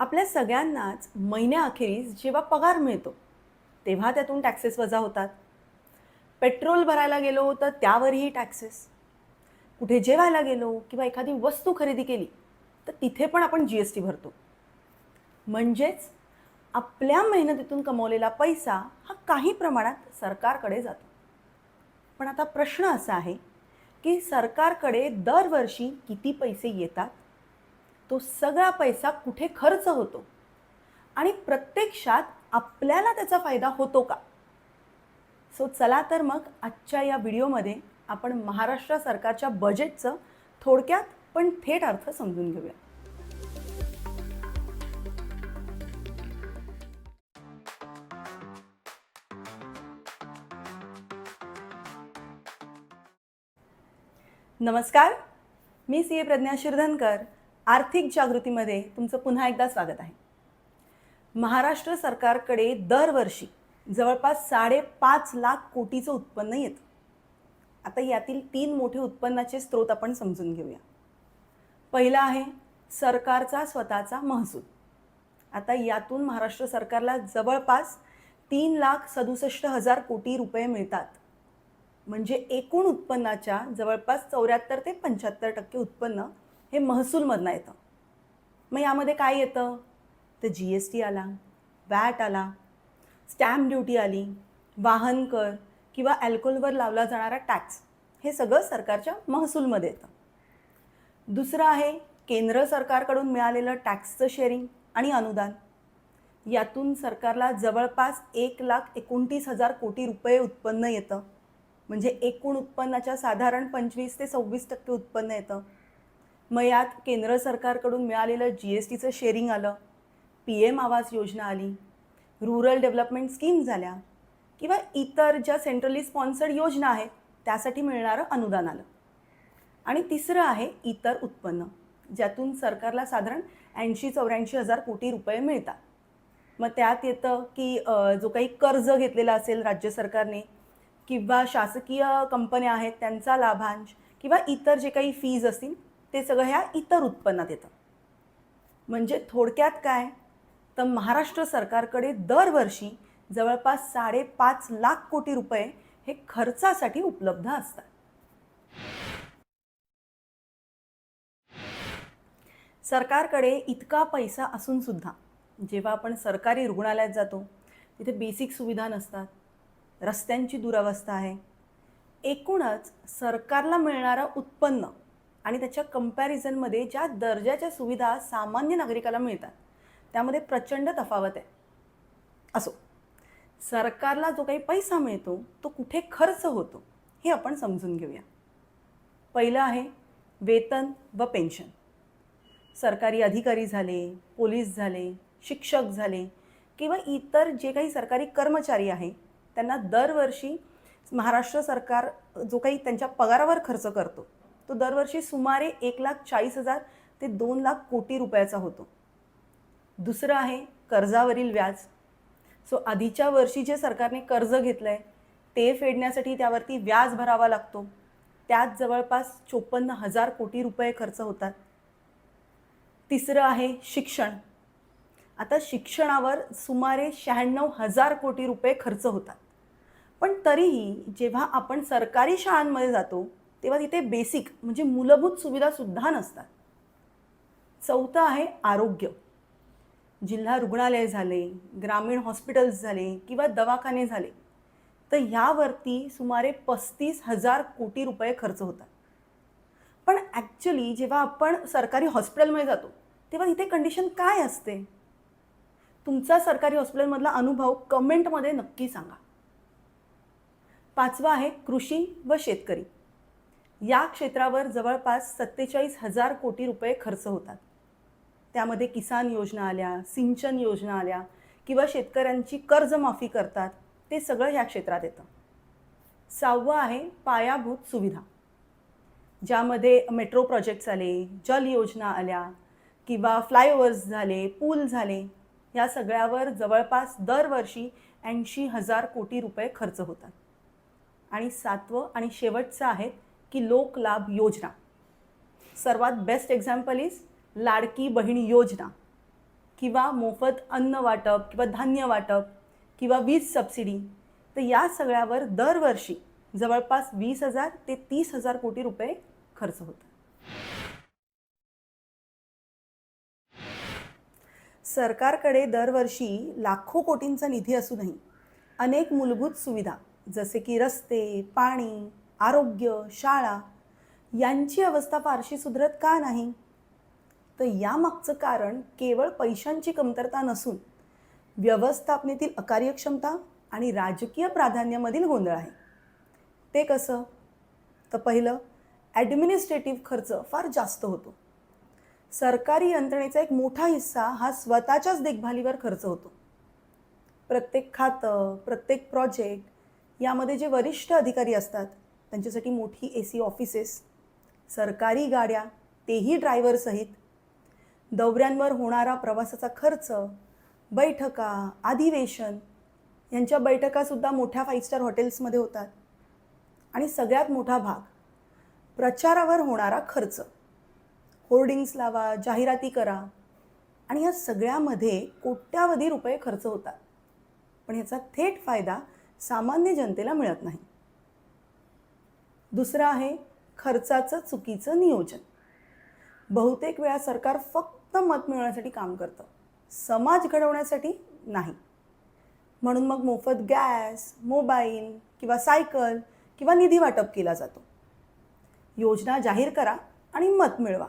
आपल्या सगळ्यांनाच महिन्याअखेरीस जेव्हा पगार मिळतो तेव्हा त्यातून टॅक्सेस वजा होतात. पेट्रोल भरायला गेलो तर त्यावरही टॅक्सेस कुठे जेवायला गेलो किंवा एखादी वस्तू खरेदी केली तर तिथे पण आपण जी एस टी भरतो. म्हणजेच आपल्या मेहनतीतून कमवलेला पैसा हा काही प्रमाणात सरकारकडे जातो. पण आता प्रश्न असा आहे की सरकारकडे दरवर्षी किती पैसे येतात? तो सगळा पैसा कुठे खर्च होतो? आणि प्रत्यक्षात आपल्याला त्याचा फायदा होतो का? सो चला तर मग आजच्या या व्हिडिओमध्ये आपण महाराष्ट्र सरकारच्या बजेटचं थोडक्यात पण थेट अर्थ समजून घेऊया. नमस्कार मी सी ए प्रज्ञा शिरधनकर. आर्थिक जागृतीमध्ये तुमचं पुन्हा एकदा स्वागत आहे. महाराष्ट्र सरकारकडे दरवर्षी जवळपास साडेपाच लाख कोटीचं उत्पन्न येतं. आता यातील तीन मोठे उत्पन्नाचे स्रोत आपण समजून घेऊया. पहिला आहे सरकारचा स्वतःचा महसूल. आता यातून महाराष्ट्र सरकारला जवळपास तीन लाख सदुसष्ट हजार कोटी रुपये मिळतात. म्हणजे एकूण उत्पन्नाच्या जवळपास चौऱ्याहत्तर ते पंच्याहत्तर टक्के उत्पन्न हे महसूलमधनं येतं. मग यामध्ये काय येतं? तर जी एस टी आला वॅट आला स्टॅम्प ड्युटी आली वाहन कर किंवा अल्कोहोलवर लावला जाणारा टॅक्स हे सगळं सरकारच्या महसूलमध्ये येतं. दुसरं आहे केंद्र सरकारकडून मिळालेलं टॅक्सचं शेअरिंग आणि अनुदान. यातून सरकारला जवळपास एक लाख एकोणतीस हजार कोटी रुपये उत्पन्न येतं. म्हणजे एकूण उत्पन्नाच्या साधारण पंचवीस ते सव्वीस टक्के उत्पन्न येतं. मग यात केंद्र सरकारकडून मिळालेलं जी एस टीचं शेअरिंग आलं. पी एम आवास योजना आली. रुरल डेव्हलपमेंट स्कीम झाल्या. किंवा इतर ज्या सेंट्रली स्पॉन्सर्ड योजना आहेत त्यासाठी मिळणारं अनुदान आलं. आणि तिसरं आहे इतर उत्पन्न ज्यातून सरकारला साधारण ऐंशी चौऱ्याऐंशी हजार कोटी रुपये मिळतात. मग त्यात येतं की जो काही कर्ज घेतलेला असेल राज्य सरकारने किंवा शासकीय कंपन्या आहेत त्यांचा लाभांश किंवा इतर जे काही फीज असतील ते सगळं ह्या इतर उत्पन्नात येतं. म्हणजे थोडक्यात काय? तर महाराष्ट्र सरकारकडे दरवर्षी जवळपास साडेपाच लाख कोटी रुपये हे खर्चासाठी उपलब्ध असतात. सरकारकडे इतका पैसा असून सुद्धा जेव्हा आपण सरकारी रुग्णालयात जातो तिथे बेसिक सुविधा नसतात. रस्त्यांची दुरावस्था आहे. एकूणच सरकारला मिळणारं उत्पन्न आणि त्याच्या कम्पॅरिझनमध्ये ज्या दर्जाच्या सुविधा सामान्य नागरिकाला मिळतात त्यामध्ये प्रचंड तफावत आहे. असो सरकारला जो काही पैसा मिळतो तो कुठे खर्च होतो हे आपण समजून घेऊया. पहिलं आहे वेतन व पेन्शन सरकारी अधिकारी झाले पोलीस झाले शिक्षक झाले किंवा इतर जे काही सरकारी कर्मचारी आहे त्यांना दरवर्षी महाराष्ट्र सरकार जो काही त्यांच्या पगारावर खर्च करतो तो दरवर्षी सुमारे एक लाख चाळीस हजार ते दोन लाख कोटी रुपयाचा होतो. दुसरं आहे कर्जावरील व्याज. सो आधीच्या वर्षी जे सरकारने कर्ज घेतलं आहे ते फेडण्यासाठी त्यावरती व्याज भरावा लागतो. त्यात जवळपास चोपन्न हजार कोटी रुपये खर्च होतात. तिसरं आहे शिक्षण. आता शिक्षणावर सुमारे शहाण्णव हजार कोटी रुपये खर्च होतात. पण तरीही जेव्हा आपण सरकारी शाळांमध्ये जातो तेव्हा तिथे बेसिक म्हणजे मूलभूत सुविधासुद्धा नसतात. चौथं आहे आरोग्य. जिल्हा रुग्णालय झाले ग्रामीण हॉस्पिटल्स झाले किंवा दवाखाने झाले तर ह्यावरती सुमारे पस्तीस हजार कोटी रुपये खर्च होतात. पण ॲक्च्युली जेव्हा आपण सरकारी हॉस्पिटलमध्ये जातो तेव्हा तिथे कंडिशन काय असते? तुमचा सरकारी हॉस्पिटलमधला अनुभव कमेंटमध्ये नक्की सांगा. पाचवा आहे कृषी व शेतकरी. या क्षेत्रावर जवळपास सत्तेचाळीस हजार कोटी रुपये खर्च होतात. त्यामध्ये किसान योजना आल्या सिंचन योजना आल्या किंवा शेतकऱ्यांची कर्जमाफी करतात ते सगळं ह्या क्षेत्रात येतं. सहावं आहे पायाभूत सुविधा. ज्यामध्ये मेट्रो प्रोजेक्ट्स आले जल योजना आल्या किंवा फ्लायओव्हर्स झाले पूल झाले या सगळ्यावर जवळपास दरवर्षी ऐंशी हजार कोटी रुपये खर्च होतात. आणि सातवं आणि शेवटचं आहे की लोक लाभ योजना. सर्वात best example is Ladki Bahin योजना. किंवा मोफत अन्न वाटप किंवा धान्य वाटप किंवा वीज सबसिडी तर या सगळ्यावर दरवर्षी जवळपास वीस हजार ते तीस हजार कोटी रुपये खर्च होतो सरकारकडे दरवर्षी लाखो कोटींचा निधी असूनही अनेक मूलभूत सुविधा जसे की रस्ते पाणी आरोग्य शाळा यांची अवस्था फारशी सुधरत का नाही? तर यामागचं कारण केवळ पैशांची कमतरता नसून व्यवस्थापनेतील अकार्यक्षमता आणि राजकीय प्राधान्यामधील गोंधळ आहे. ते कसं? तर पहिलं ॲडमिनिस्ट्रेटिव्ह खर्च फार जास्त होतो. सरकारी यंत्रणेचा एक मोठा हिस्सा हा स्वतःच्याच देखभालीवर खर्च होतो. प्रत्येक खातं प्रत्येक प्रोजेक्ट यामध्ये जे वरिष्ठ अधिकारी असतात त्यांच्यासाठी मोठी ए सी ऑफिसेस सरकारी गाड्या तेही ड्रायव्हरसहित दौऱ्यांवर होणारा प्रवासाचा खर्च बैठका अधिवेशन यांच्या बैठकासुद्धा मोठ्या फाईव्ह स्टार हॉटेल्समध्ये होतात. आणि सगळ्यात मोठा भाग प्रचारावर होणारा खर्च. होर्डिंग्स लावा जाहिराती करा. आणि या सगळ्यामध्ये कोट्यावधी रुपये खर्च होतात. पण याचा थेट फायदा सामान्य जनतेला मिळत नाही. दुसरं आहे खर्चाचं चुकीचं नियोजन. बहुतेक वेळा सरकार फक्त मत मिळवण्यासाठी काम करतं. समाज घडवण्यासाठी नाही. म्हणून मग मोफत गॅस मोबाईल किंवा सायकल किंवा निधी वाटप केला जातो. योजना जाहीर करा आणि मत मिळवा.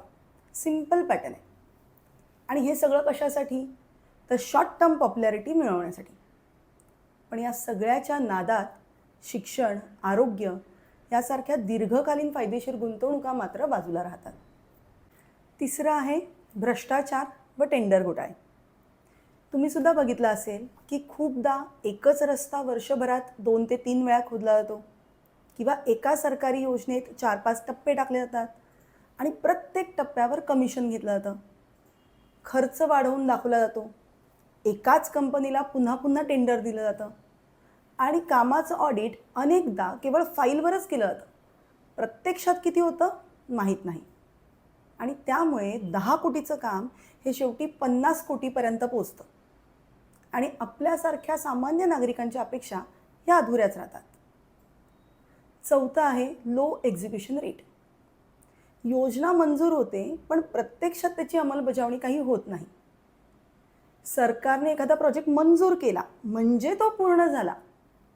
सिंपल पॅटर्न आहे. आणि हे सगळं कशासाठी? तर शॉर्ट टर्म पॉप्युलॅरिटी मिळवण्यासाठी. पण या सगळ्याच्या नादात शिक्षण आरोग्य यासारख्या दीर्घकालीन फायदेशीर गुंतवणुका मात्र बाजूला राहतात. तिसरं आहे भ्रष्टाचार व टेंडर घोटाळे तुम्ही सुद्धा बघितलं असेल की खूपदा एकच रस्ता वर्षभरात दोन ते तीन वेळा खोदला जातो किंवा एका सरकारी योजनेत चार पाच टप्पे टाकले जातात आणि प्रत्येक टप्प्यावर कमिशन घेतलं जातं. खर्च वाढवून दाखवला जातो. एकाच कंपनीला पुन्हा पुन्हा टेंडर दिलं जातं. आणि कामाचं ऑडिट अनेकदा केवळ फाईलवरच केलं जातं. प्रत्यक्षात किती होतं? माहीत नाही. आणि त्यामुळे दहा कोटीचं काम हे शेवटी पन्नास कोटीपर्यंत पोचतं. आणि आपल्यासारख्या सामान्य नागरिकांच्या अपेक्षा ह्या अधुऱ्याच राहतात. चौथं आहे लो एक्झिक्युशन रेट योजना मंजूर होते पण प्रत्यक्षात त्याची अंमलबजावणी काही होत नाही. सरकारने एखादा प्रोजेक्ट मंजूर केला म्हणजे तो पूर्ण झाला.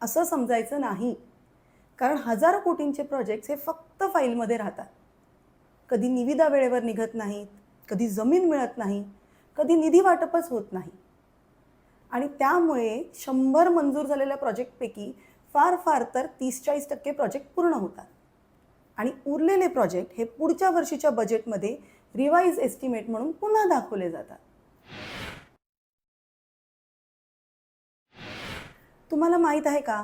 असं समजायचं नाही. कारण हजारो कोटींचे प्रोजेक्ट्स हे फक्त फाईलमध्ये राहतात. कधी निविदा वेळेवर निघत नाहीत कधी जमीन मिळत नाही कधी निधी वाटपच होत नाही. आणि त्यामुळे शंभर मंजूर झालेल्या प्रोजेक्टपैकी फार फार तर तीस चाळीस टक्के प्रोजेक्ट पूर्ण होतात. आणि उरलेले प्रोजेक्ट हे पुढच्या वर्षीच्या बजेटमध्ये रिवाईज एस्टिमेट म्हणून पुन्हा दाखवले जातात. तुम्हाला माहीत आहे का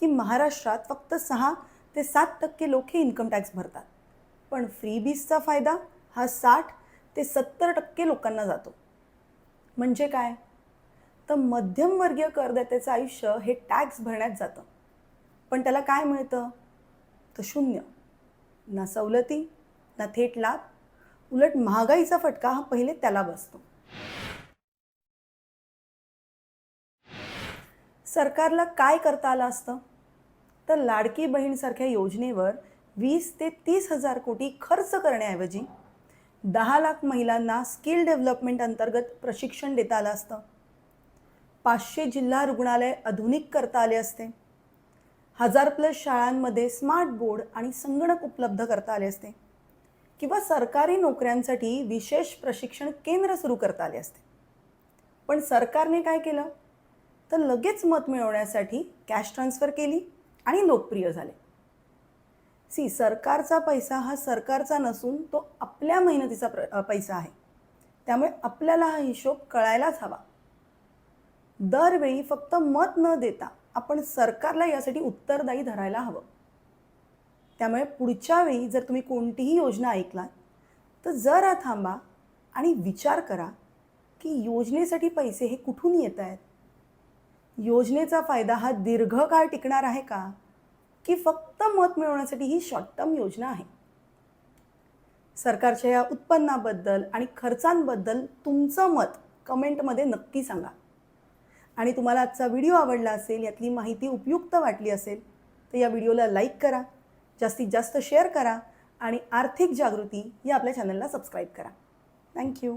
की महाराष्ट्रात फक्त सहा ते सात टक्के लोक हे इन्कम टॅक्स भरतात. पण फ्रीबीजचा फायदा हा साठ ते सत्तर टक्के लोकांना जातो. म्हणजे काय? तर मध्यमवर्गीय करदात्याचं आयुष्य हे टॅक्स भरण्यात जातं. पण त्याला काय मिळतं? तर शून्य. ना सवलती ना थेट लाभ. उलट महागाईचा फटका हा पहिले त्याला बसतो. सरकारला काय करता आलं असतं? तर लाडकी बहीणसारख्या योजनेवर वीस ते तीस हजार कोटी खर्च करण्याऐवजी दहा लाख महिलांना स्किल डेव्हलपमेंट अंतर्गत प्रशिक्षण देता आलं असतं. पाचशे जिल्हा रुग्णालय आधुनिक करता आले असते. हजार प्लस शाळांमध्ये स्मार्ट बोर्ड आणि संगणक उपलब्ध करता आले असते. किंवा सरकारी नोकऱ्यांसाठी विशेष प्रशिक्षण केंद्र सुरू करता आले असते. पण सरकारने काय केलं? तर लगेच मत मिळवण्यासाठी कॅश ट्रान्स्फर केली आणि लोकप्रिय झाले. सी सरकारचा पैसा हा सरकारचा नसून तो आपल्या मेहनतीचा प्र पैसा आहे. त्यामुळे आपल्याला हा हिशोब कळायलाच हवा. दरवेळी फक्त मत न देता आपण सरकारला यासाठी उत्तरदायी धरायला हवं. त्यामुळे पुढच्या वेळी जर तुम्ही कोणतीही योजना ऐकलात तर जरा थांबा आणि विचार करा की योजनेसाठी पैसे हे कुठून येत आहेत? योजनेचा फायदा हा दीर्घकाळ टिकणार आहे का? की फक्त मत मिळवण्यासाठी ही शॉर्ट टर्म योजना आहे? सरकारच्या या उत्पन्नाबद्दल आणि खर्चांबद्दल तुमचं मत कमेंटमध्ये नक्की सांगा. आणि तुम्हाला आजचा व्हिडिओ आवडला असेल यातली माहिती उपयुक्त वाटली असेल तर या व्हिडिओला लाईक करा जास्तीत जास्त शेअर करा आणि आर्थिक जागृती या आपल्या चॅनलला सबस्क्राईब करा. थँक्यू